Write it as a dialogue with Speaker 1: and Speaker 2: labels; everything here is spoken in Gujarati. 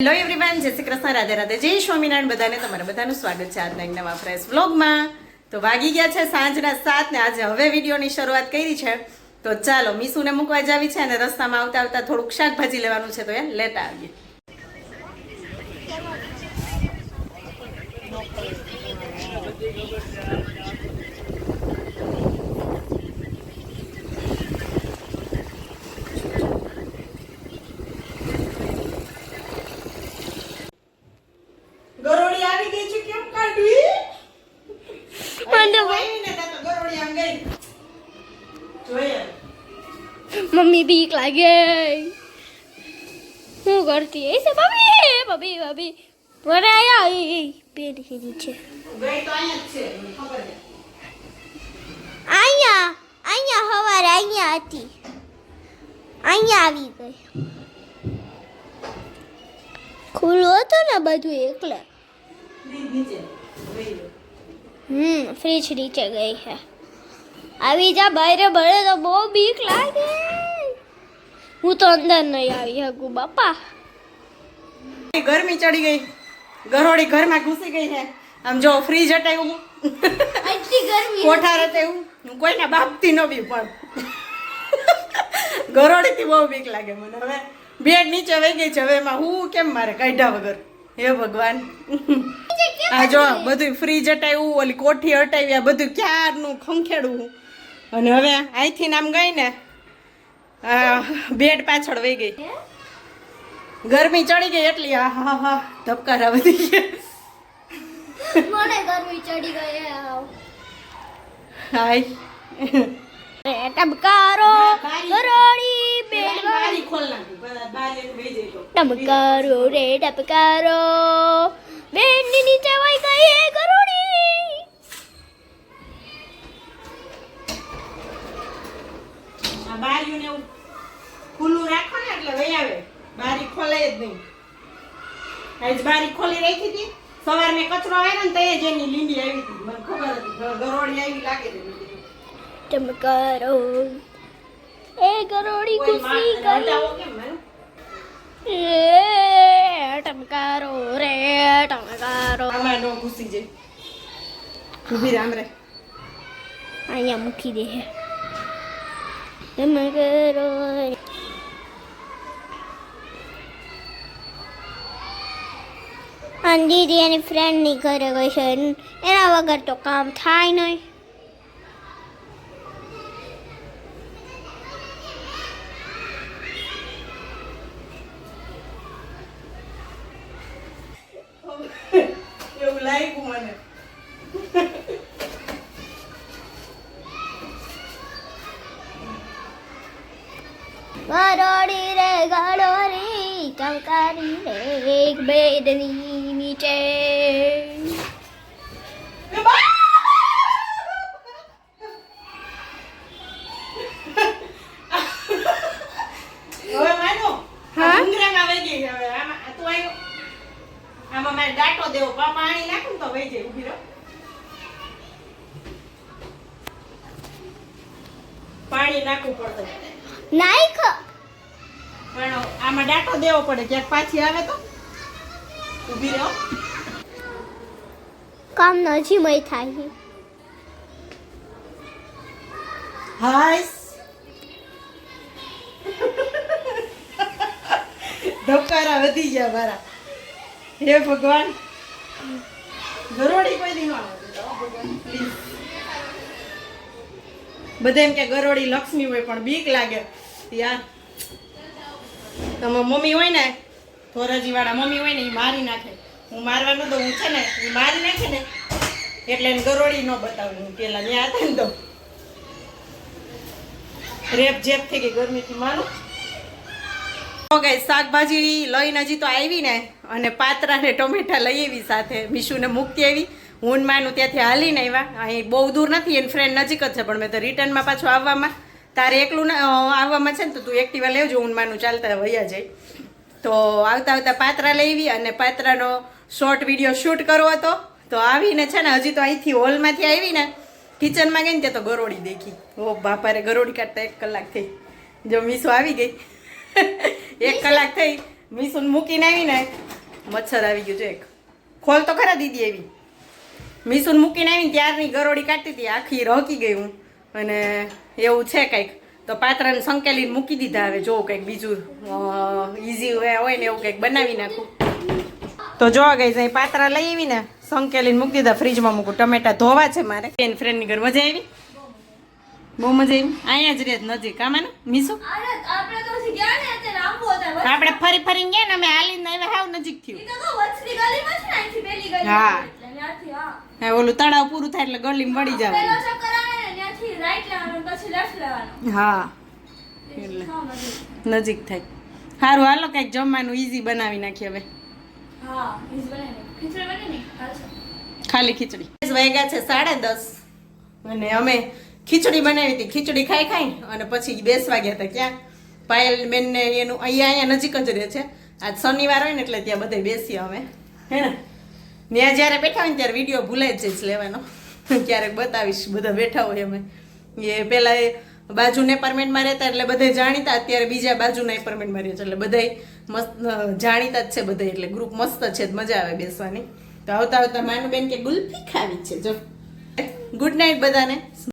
Speaker 1: હેલો એવરીવન જય શ્રી કૃષ્ણ, રાધે રાધે, જય સ્વામિનારાયણ. બધાને તમારા બધાનું સ્વાગત છે આજના એક નવા ફ્રેશ વ્લોગમાં તો વાગી ગયા છે સાંજના સાત ને આજે હવે વિડીયોની શરૂઆત કરી છે. તો ચાલો, મીસુને મૂકવા જાવી છે અને રસ્તામાં આવતા આવતા થોડુંક શાકભાજી લેવાનું છે તો એ લેતા આવીએ ગરોળી આવી ગઈ છે કેમ કાઢવી
Speaker 2: મને
Speaker 1: આવીને ત્યાં તો ગરોળી આમ ગઈ જોઈએ
Speaker 2: મમ્મી બીક લાગે હું કરતી એ છે ભાભી ભાભી ભાભી વરે આયા એ પેટ હીરી છે
Speaker 1: ગઈ તો અહીંયા જ છે મને ખબર છે
Speaker 2: અહીંયા અહીંયા હવારે અહીંયા હતી અહીંયા આવી ગઈ ખુલ્લું હતું ને બધું એકલે
Speaker 1: નીચે ગઈ
Speaker 2: હમ ફ્રીજ નીચે ગઈ છે આવી જા બહાર ભરે તો બહુ બીક લાગે હું તો અંદર નહીં આવી શકું બાપા.
Speaker 1: ગરમી ચડી ગઈ. ગરોડી ઘરમાં ઘૂસી ગઈ છે. આમ જો ફ્રીજ હટાવ્યું
Speaker 2: આટલી ગરમી
Speaker 1: કોઠાર હટાવ્યું હું. કોઈના બાપતી ન બી પણ. ગરોડીથી બહુ બીક લાગે મને. હવે બેડ નીચે વહી ગઈ છે. હવે એમાં હું કેમ મારે કાઢ્યા વગર? હે ભગવાન. આ જો બધું ફ્રીજ હટાવ્યું ઓલી કોઠી હટાવી આ બધું ક્યારનું ખંખેડવું અને હવે અહીંથી આમ ગઈ ને બેડ પાછળ વહી ગઈ. ગરમી ચડી ગઈ એટલી હા હા હા ધબકારા વધી ગયા.
Speaker 2: મને ગરમી ચડી ગઈ
Speaker 1: હાય.
Speaker 2: ટબકારો
Speaker 1: જઈ
Speaker 2: ટબકારો રે ટબકારો બેડની નીચે વઈ ગઈ એ
Speaker 1: બારીઓને એવું ખુલ્લું રાખો ને એટલે વહી આવે. બારી ખોલે જ નહીં. આજ બારી ખોલી રાખી હતી. સવાર મેં કચરો આવ્યો ને તો એ જ એની લીંડી આવી હતી. મને ખબર હતી. ગરોળી આવી લાગે છે
Speaker 2: એ ગરોળી ખુશી? રે ટમકારો રે ટમકારો
Speaker 1: આમાં નો ઘૂસી જાય. ઊભી રામ રે.
Speaker 2: અહીંયા મૂકી દે ટમકારો અને દીદી એની ફ્રેન્ડની ઘરે ગઈ છે. એના વગર તો કામ થાય નહીં
Speaker 1: એવું લાગ્યું મને
Speaker 2: ગરોડી રે ગરોડી ચમકારી રે એક બેડની નીચે.
Speaker 1: આમાં મારે દાંટો દેવો પાણી નાખું તો વહી જાય ઊભી રહો. પાણી નાખવું પડશે
Speaker 2: ખ
Speaker 1: પણ આમાં ડાટો દેવો પડે. ક્યાંક પાછી આવે તો? ઊભી રહો.
Speaker 2: કામ નજી મય થાય.
Speaker 1: હાઈસ. ધબકારા વધી ગયા મારા. હે ભગવાન. ગરોડી કોઈ દી ન આવે. બધા એમ કે ગરોડી લક્ષ્મી હોય પણ બીક લાગે. યાર તમે મમ્મી હોય ને ધોરાજી વાળા મમ્મી હોય ને એ મારી નાખે. હું મારવા તો હું છે ને એ મારી નાખે ને, એટલે એને ગરોળી ન બતાવું. હું પેલા ત્યાં હતા ને તો. રેપ જેપ થઈ ગઈ ગરમીથી માનું ઓકે શાકભાજી લઈને હજી તો આવી ને, અને પાત્રા ને ટોમેટા લઈ આવી સાથે. મીશુને મૂકતી આવી. હું માનું ત્યાંથી હાલીને આવ્યા. અહીં બહુ દૂર નથી, એની ફ્રેન્ડ નજીક જ છે, પણ મેં તો રિટર્નમાં પાછું આવવામાં. તારે એકલું આવવામાં છે ને તો તું એક્ટિવા લેવજો, હું માનું ચાલતા વયા જાય તો આવતા આવતા પાત્રા લેવી અને પાત્રાનો શોર્ટ વીડિયો શૂટ કરવો હતો. તો આવીને છે ને, હજી તો અહીંથી હોલમાંથી આવીને કિચનમાં ગઈ ને ત્યાં તો ગરોળી દેખી. ઓ બાપા રે ગરોળી કાઢતા એક કલાક થઈ. જો મીસો આવી ગઈ. એક કલાક થઈ. મીસુન મૂકીને આવીને મચ્છર આવી ગયું છે એક. ખોલ તો ખરા દીદી એવી. મીસુન મૂકીને આવીને ત્યારની ગરોળી કાઢતી હતી, આખી રહકી ગઈ હું. અને એવું છે કંઈક. તો પાત્રને સંકેલીને મૂકી દીધા હવે જો કંઈક બીજું ઈઝી હોય ને એવું કંઈક બનાવી નાખું. તો જોવા ગઈ અહીં પાત્રા લઈ આવીને સંકેલીને મૂકી દીધા ફ્રીજમાં મૂકું. ટમેટા ધોવા છે મારે. એની ફ્રેન્ડની ઘર મજા આવી? બહુ મજા આવી? અહીંયા જ રહે નજીક આમાં
Speaker 2: ને? મીસુ
Speaker 1: આપણે ફરી ફરીને ગયા ને અમે હાલીને આવ્યા હાવ નજીક થયું. હા. ઓલું તળાવ પૂરું થાય એટલે ગળી વળી
Speaker 2: જાય
Speaker 1: જવાનું.
Speaker 2: ને, right લેવાનું, પછી લેફ્ટ લેવાનું.
Speaker 1: હા.
Speaker 2: એટલે. નજીક.
Speaker 1: થાય. સારું હાલો કંઈક જમવાનું ઈઝી બનાવી નાખીએ હવે.
Speaker 2: હા, ઈજ બને ખીચડી બને ને?
Speaker 1: ખાલી ખીચડી. વાગ્યા છે સાડા દસ. અને અમે ખીચડી બનાવી હતી. ખીચડી ખાઈ ખાઈ અને પછી બેસવા ગયા હતા ક્યાં? પાયલ બેનને એનું અહીંયા અહીંયા નજીક જ રહે છે. આજ શનિવાર હોય ને એટલે ત્યાં બધે બેસીએ અમે. હે ને? ત્યાં જ્યારે બેઠા હોય ને ત્યારે વીડિયો ભૂલાઈ જઈશ લેવાનો. ક્યારેક બતાવીશ બધા બેઠા હોય અમે. એ પહેલા એ બાજુના એપાર્ટમેન્ટમાં રહેતા એટલે બધા જાણીતા, અત્યારે બીજા બાજુના એપાર્ટમેન્ટમાં રહે છે એટલે બધા મસ્ત જાણીતા જ છે બધા એટલે ગ્રુપ મસ્ત છે મજા આવે બેસવાની. તો આવતા આવતા માનું બેન કે ગુલ્ફી ખાવી છે, જો. ગુડ નાઇટ બધાને.